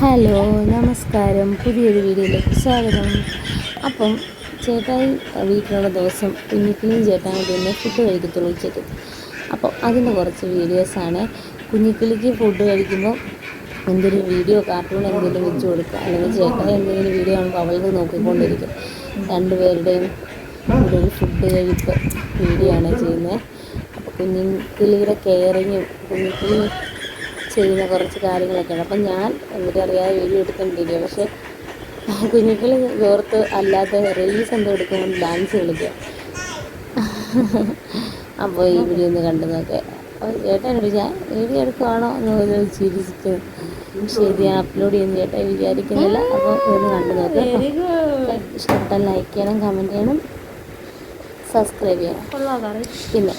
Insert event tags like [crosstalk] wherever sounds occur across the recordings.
Hello നമസ്കാരം. പുതിയൊരു വീഡിയോയിലേക്ക് സ്വാഗതം. അപ്പം ചേട്ടായി വീട്ടിലുള്ള ദിവസം കുഞ്ഞിക്കിളിയും ചേട്ടായി പിന്നെ ഫുഡ് കഴിക്കത്തുള്ളൂ ഉച്ചയ്ക്ക്. അപ്പോൾ അതിന്റെ കുറച്ച് വീഡിയോസാണ് കുഞ്ഞിക്കിളിക്ക് ഫുഡ് കഴിക്കുമ്പോൾ എന്തൊരു വീഡിയോ കാർട്ടൂൺ എന്തെങ്കിലും വെച്ച് കൊടുക്കുക. അല്ലെങ്കിൽ ചേട്ടായി എന്തെങ്കിലും വീഡിയോ ആണ് അവൾക്ക് നോക്കിക്കൊണ്ടിരിക്കും. രണ്ടുപേരുടെയും ഒരു ഫുഡ് കഴിപ്പ് വീഡിയോ ആണ് ചെയ്യുന്നത്. അപ്പോൾ കുഞ്ഞിക്കിളിയുടെ കെയറിങ്ങും കുഞ്ഞിക്കിളി ചെയ്യുന്ന കുറച്ച് കാര്യങ്ങളൊക്കെയാണ്. അപ്പം ഞാൻ എനിക്കറിയാതെ വീഡിയോ എടുക്കേണ്ടിരിക്കുക പക്ഷേ കുഞ്ഞുങ്ങൾ ഓർത്ത് അല്ലാതെ റീൽസ് എന്തോ എടുക്കുമ്പോൾ ഡാൻസ് കളിക്കുക. അപ്പോൾ ഈ വീഡിയോ ഒന്ന് കണ്ടു നോക്കെ. അപ്പോൾ ചേട്ടൻ ഞാൻ വീഡിയോ എടുക്കുവാണോ എന്ന് ചിരിച്ചിട്ട് ശരി ഞാൻ അപ്ലോഡ് ചെയ്യുന്ന ചേട്ടായി വിചാരിക്കുന്നില്ല. അപ്പോൾ ഇതൊന്ന് കണ്ടു നോക്കാം ഇഷ്ടപ്പെട്ടാൽ ലൈക്ക് ചെയ്യണം കമന്റ് ചെയ്യണം സബ്സ്ക്രൈബ് ചെയ്യണം. പിന്നെ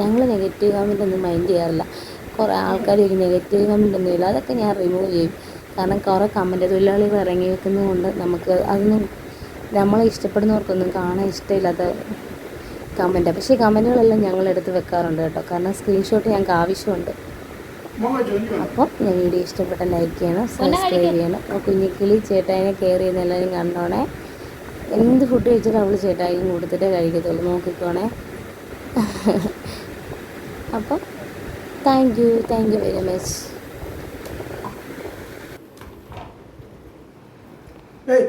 ഞങ്ങൾ നെഗറ്റീവ് കമന്റ് ഒന്നും മൈൻഡ് ചെയ്യാറില്ല. കുറേ ആൾക്കാർ ഒരു നെഗറ്റീവ് കമന്റ് ഒന്നും ഇല്ല. അതൊക്കെ ഞാൻ റിമൂവ് ചെയ്യും. കാരണം കുറേ കമന്റ് തൊഴിലാളികൾ ഇറങ്ങി വെക്കുന്നത് കൊണ്ട് നമുക്ക് അതൊന്നും നമ്മളെ ഇഷ്ടപ്പെടുന്നവർക്കൊന്നും കാണാൻ ഇഷ്ടമില്ലാത്ത കമന്റാണ് പക്ഷേ ഈ കമന്റുകളെല്ലാം ഞങ്ങളെടുത്ത് വെക്കാറുണ്ട് കേട്ടോ. കാരണം സ്ക്രീൻഷോട്ട് ഞങ്ങൾക്ക് ആവശ്യമുണ്ട്. അപ്പോൾ ഞാൻ വീഡിയോ ഇഷ്ടപ്പെട്ട ലൈക്ക് ചെയ്യണം സബ്സ്ക്രൈബ് ചെയ്യണം. അപ്പോൾ കുഞ്ഞിക്കിളി ചേട്ടായിനെ കെയർ ചെയ്യുന്ന എല്ലാവരും കണ്ടോണേ. എന്ത് ഫുഡ് കഴിച്ചാലും അവൾ ചേട്ടായിക്കും കൊടുത്തിട്ടേ കഴിക്കത്തുള്ളൂ. നോക്കിക്കോണേ [laughs] അപ്പം thank you thank you very much Hey,